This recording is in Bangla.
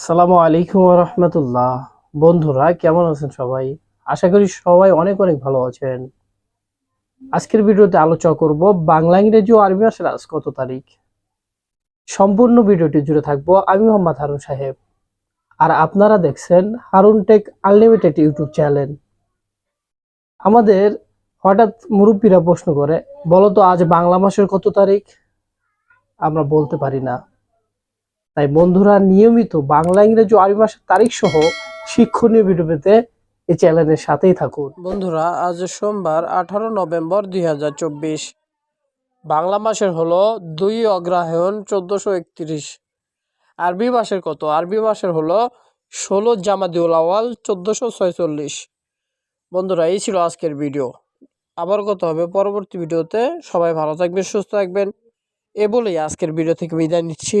আসসালামু আলাইকুম রহমতুল্লাহ। বন্ধুরা, কেমন আছেন সবাই? আশা করি সবাই অনেক অনেক ভালো আছেন। আজকের ভিডিওতে আলোচনা করব বাংলা, ইংরেজি ও আরবি মাসের আজ কত তারিখ? সম্পূর্ণ ভিডিওটি জুড়ে থাকব আমি মোহাম্মদ হারুন সাহেব। আর আপনারা দেখছেন Harun tech unlimited YouTube channel. আমাদের হঠাৎ মুরব্বীরা প্রশ্ন করে, বলো তো আজ বাংলা মাসের কত তারিখ? আমরা বলতে পারি না। তাই বন্ধুরা নিয়মিত বাংলা, ইংরেজি আরবি মাসের তারিখ সহ শিক্ষণীয় ভিডিও পেতে এই চ্যানেলের সাথেই থাকুন। বন্ধুরা, আজ সোমবার, আঠারো নভেম্বর দু হাজার চব্বিশ। বাংলা মাসের হলো দুই অগ্রহায়ণ চোদ্দশো একত্রিশ। আরবি মাসের কত? আরবি মাসের হলো ষোলো জামাদিউল আওয়াল চোদ্দশো ছয়চল্লিশ। বন্ধুরা, এই ছিল আজকের ভিডিও আবার কত হবে পরবর্তী ভিডিওতে সবাই ভালো থাকবেন, সুস্থ থাকবেন। এ বলেই আজকের ভিডিও থেকে বিদায় নিচ্ছি।